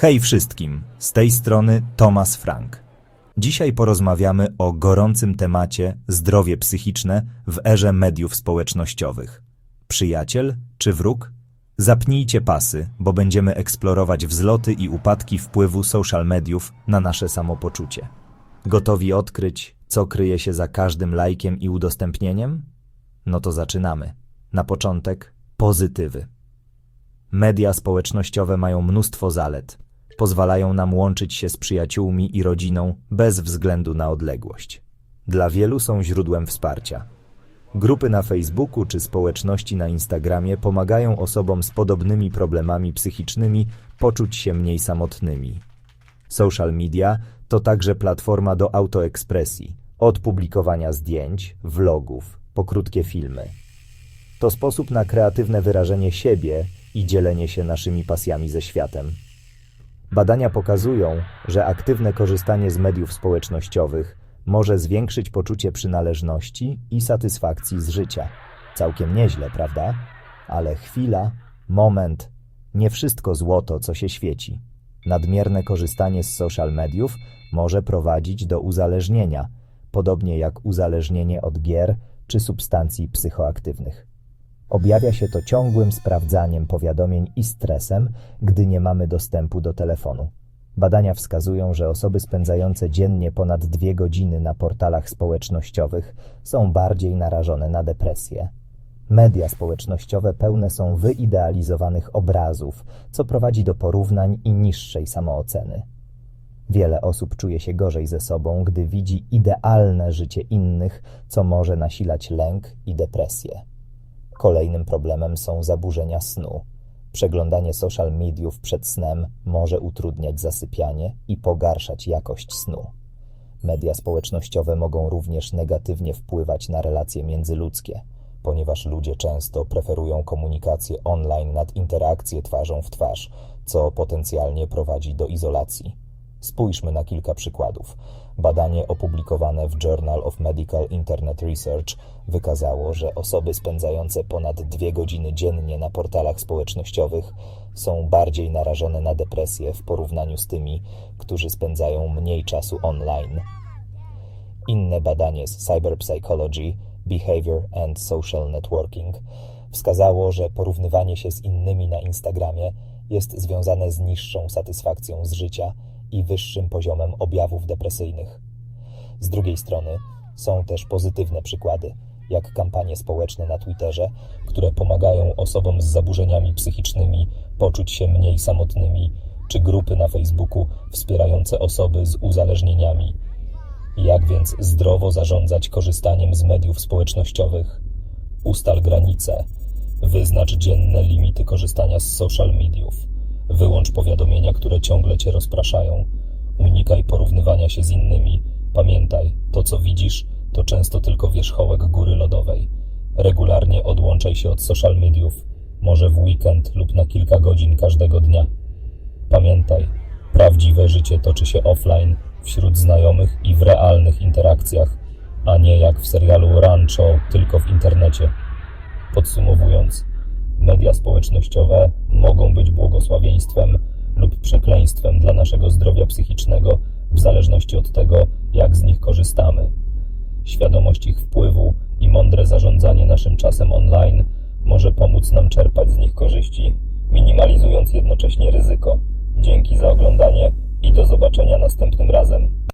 Hej wszystkim, z tej strony Thomas Frank. Dzisiaj porozmawiamy o gorącym temacie zdrowie psychiczne w erze mediów społecznościowych. Przyjaciel czy wróg? Zapnijcie pasy, bo będziemy eksplorować wzloty i upadki wpływu social mediów na nasze samopoczucie. Gotowi odkryć, co kryje się za każdym lajkiem i udostępnieniem? No to zaczynamy. Na początek pozytywy. Media społecznościowe mają mnóstwo zalet. Pozwalają nam łączyć się z przyjaciółmi i rodziną bez względu na odległość. Dla wielu są źródłem wsparcia. Grupy na Facebooku czy społeczności na Instagramie pomagają osobom z podobnymi problemami psychicznymi poczuć się mniej samotnymi. Social media to także platforma do autoekspresji, od publikowania zdjęć, vlogów, po krótkie filmy. To sposób na kreatywne wyrażenie siebie i dzielenie się naszymi pasjami ze światem. Badania pokazują, że aktywne korzystanie z mediów społecznościowych może zwiększyć poczucie przynależności i satysfakcji z życia. Całkiem nieźle, prawda? Ale chwila, moment, nie wszystko złoto, co się świeci. Nadmierne korzystanie z social mediów może prowadzić do uzależnienia, podobnie jak uzależnienie od gier czy substancji psychoaktywnych. Objawia się to ciągłym sprawdzaniem powiadomień i stresem, gdy nie mamy dostępu do telefonu. Badania wskazują, że osoby spędzające dziennie ponad dwie godziny na portalach społecznościowych są bardziej narażone na depresję. Media społecznościowe pełne są wyidealizowanych obrazów, co prowadzi do porównań i niższej samooceny. Wiele osób czuje się gorzej ze sobą, gdy widzi idealne życie innych, co może nasilać lęk i depresję. Kolejnym problemem są zaburzenia snu. Przeglądanie social mediów przed snem może utrudniać zasypianie i pogarszać jakość snu. Media społecznościowe mogą również negatywnie wpływać na relacje międzyludzkie, ponieważ ludzie często preferują komunikację online nad interakcję twarzą w twarz, co potencjalnie prowadzi do izolacji. Spójrzmy na kilka przykładów. Badanie opublikowane w Journal of Medical Internet Research wykazało, że osoby spędzające ponad dwie godziny dziennie na portalach społecznościowych są bardziej narażone na depresję w porównaniu z tymi, którzy spędzają mniej czasu online. Inne badanie z Cyberpsychology, Behavior and Social Networking wskazało, że porównywanie się z innymi na Instagramie jest związane z niższą satysfakcją z życia i wyższym poziomem objawów depresyjnych. Z drugiej strony są też pozytywne przykłady, jak kampanie społeczne na Twitterze, które pomagają osobom z zaburzeniami psychicznymi poczuć się mniej samotnymi, czy grupy na Facebooku wspierające osoby z uzależnieniami. Jak więc zdrowo zarządzać korzystaniem z mediów społecznościowych? Ustal granice. Wyznacz dzienne limity korzystania z social mediów. Wyłącz powiadomienia, które ciągle cię rozpraszają. Unikaj porównywania się z innymi. Pamiętaj, to co widzisz, to często tylko wierzchołek góry lodowej. Regularnie odłączaj się od social mediów, może w weekend lub na kilka godzin każdego dnia. Pamiętaj, prawdziwe życie toczy się offline, wśród znajomych i w realnych interakcjach, a nie jak w serialu Rancho, tylko w internecie. Podsumowując, media społecznościowe mogą być błogosławieństwem lub przekleństwem dla naszego zdrowia psychicznego, w zależności od tego, jak z nich korzystamy. Świadomość ich wpływu i mądre zarządzanie naszym czasem online może pomóc nam czerpać z nich korzyści, minimalizując jednocześnie ryzyko. Dzięki za oglądanie i do zobaczenia następnym razem.